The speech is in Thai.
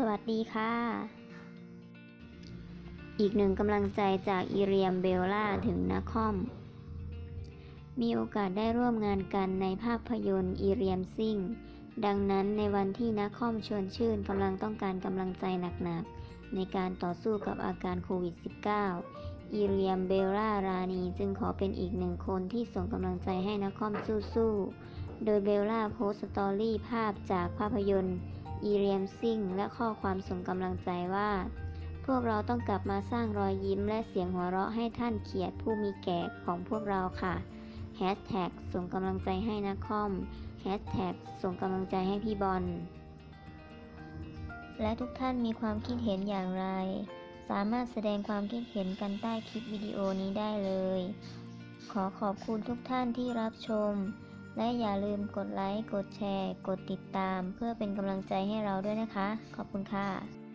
สวัสดีค่ะ อีกหนึ่งกำลังใจจากอีเรียมเบลล่าถึงนักคอม มีโอกาสได้ร่วมงานกันในภาพยนตร์อีเรียมซิ่ง ดังนั้นในวันที่นักคอมชวนชื่นกำลังต้องการกำลังใจหนักๆ ในการต่อสู้กับอาการโควิด -19 อีเรียมเบลล่ารานีจึงขอเป็นอีกหนึ่งคนที่ส่งกำลังใจให้นักคอมสู้ๆ โดยเบลล่าโพสต์สตอรี่ภาพจากภาพยนตร์ อีเรียมซิ่งและข้อความส่งกำลังใจว่า พวกเราต้องกลับมาสร้างรอยยิ้มและเสียงหัวเราะให้ท่านเขียดผู้มีแก่ของพวกเราค่ะแฮชแท็กส่งกำลังใจให้นักคอมแฮชแท็กส่งกำลังใจให้พี่บอลและทุกท่านมีความคิดเห็นอย่างไร สามารถแสดงความคิดเห็นกันใต้คลิปวิดีโอนี้ได้เลย ขอขอบคุณทุกท่านที่รับชม และอย่าลืมกดไลค์ กดแชร์ กดติดตาม เพื่อเป็นกำลังใจให้เราด้วยนะคะ ขอบคุณค่ะ